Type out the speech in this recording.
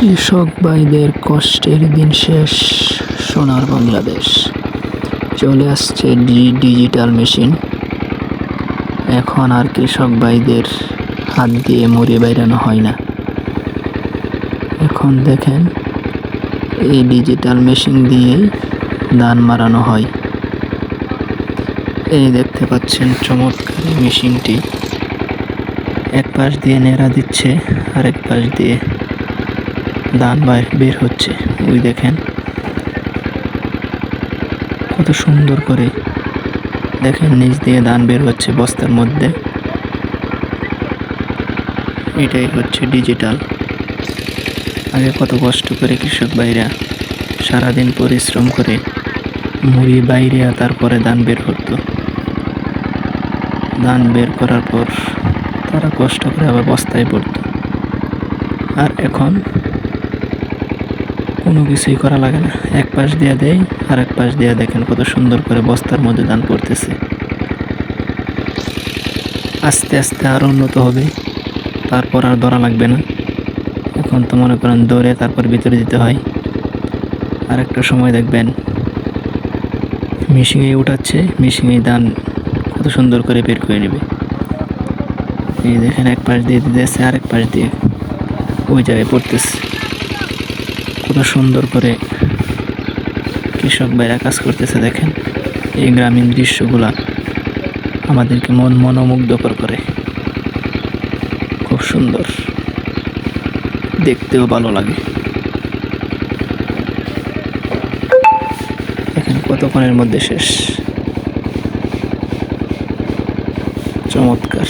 কৃষক ভাইদের কষ্টের দিন শেষ, সোনার বাংলাদেশ। চলে আসছে ডিজিটাল মেশিন। এখন আর কৃষক ভাইদের হাত দিয়ে মুড়ি বাইরানো হয় না। এখন দেখেন, এই ডিজিটাল মেশিন দিয়েই ধান মারানো হয়। এই দেখতে পাচ্ছেন চমৎকার মেশিনটি। এক পাশ দিয়ে নেড়া দিচ্ছে আরেক পাশ দিয়ে বাইর বের হচ্ছে। ওই দেখেন। কত সুন্দর করে দেখেন নিচ দিয়ে ধান বের হচ্ছে বস্তার মধ্যে। এটাই হচ্ছে ডিজিটাল আগে কত কষ্ট করে কৃষক ভাইরা সারাদিন পরিশ্রম করে মুড়ি বাইরে তারপরে ধান বের করতো। ধান বের করার পর তারা কষ্ট করে আবার বস্তায় পড়তো। আর এখন কোনো কিছুই করা লাগে না। এক পাশ দিয়ে দেয় আর এক পাশ দিয়ে দেখেন কত সুন্দর করে বস্তার মধ্যে দান পড়তেছে আস্তে আস্তে আরও উন্নত হবে, তারপর আর ধরা লাগবে না। এখন তো মনে করেন দৌড়ে তারপর ভিতরে দিতে হয়। আর একটা সময় দেখবেন মেশিনে উঠাচ্ছে মেশিনে দান কত সুন্দর করে বের করে নেবে। এই দেখেন এক পাশ দিয়ে দিতেছে, আরেক পাশ দিয়ে ওই জায়গায় পড়তেছে। সুন্দর করে কৃষক ভাইরা কাজ করতেছে দেখেন। এই গ্রামীণ দৃশ্যগুলা আমাদেরকে মন মনোমুগ্ধকর করে। খুব সুন্দর। দেখতেও ভালো লাগে। দেখেন কতক্ষণের মধ্যে শেষ? চমৎকার।